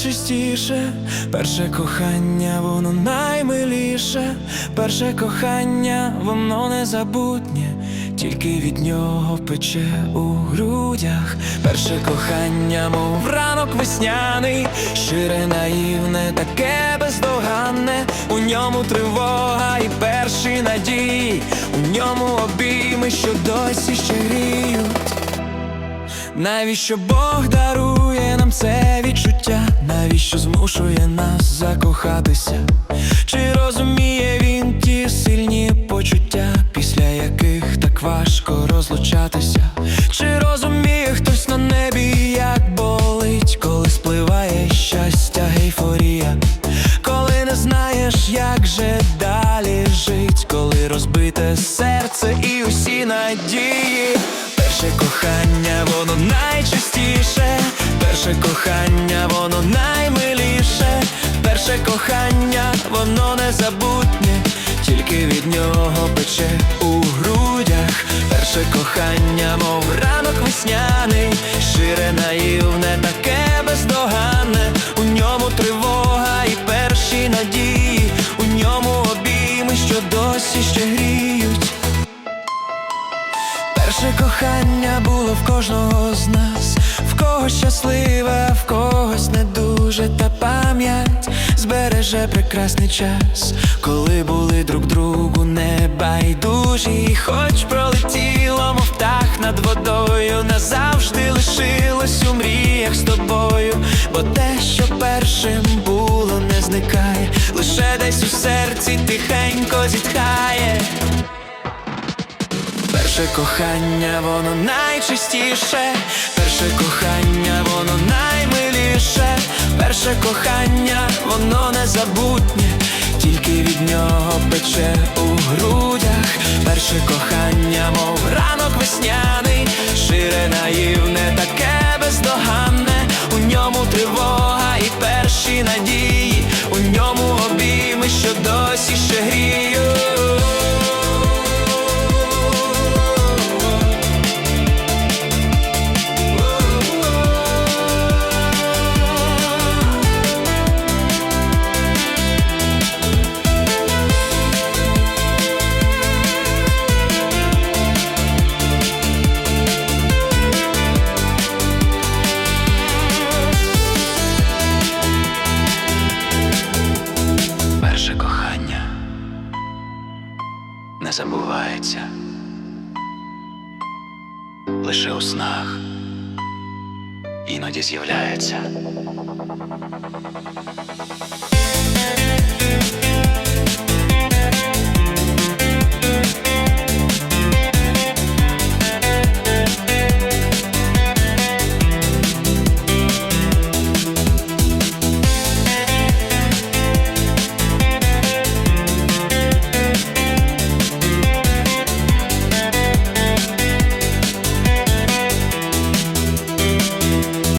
найчистіше, перше кохання, воно наймиліше, перше кохання, воно незабутнє, тільки від нього пече у грудях, перше кохання, мов ранок весняний, щире наївне, таке бездоганне, у ньому тривога і перші надії, у ньому обійми, що досі ще гріють. Навіщо Бог дарує нам це відчуття? Навіщо змушує нас закохатися? Чи розуміє він ті сильні почуття, після яких так важко розлучатися? Чи розуміє хтось на небі, як болить, коли спливає щастя, гейфорія? Коли не знаєш, як же далі жить, коли розбите серце і усі надії. Перше кохання, воно наймиліше, перше кохання, воно незабутнє, тільки від нього пече у грудях, перше кохання, мов ранок весняний, шире наївне, таке бездоганне, у ньому тривога і перші надії, у ньому обійми, що досі ще гріють. Перше кохання було в кожного з нас, когось щасливе, а в когось не дуже, та пам'ять збереже прекрасний час, коли були друг другу небайдужі, хоч пролетіло, мов птах над водою, назавжди лишилось у мріях з тобою, бо те, що першим було, не зникає, лише десь у серці тихенько зітхає. Перше кохання, воно найчистіше, перше кохання, воно наймиліше, перше кохання, воно незабутнє, тільки від нього пече у грудях, перше кохання, мов ранок весняний, шире наївне, таке бездоганне, відбувається лише у снах іноді з'являється.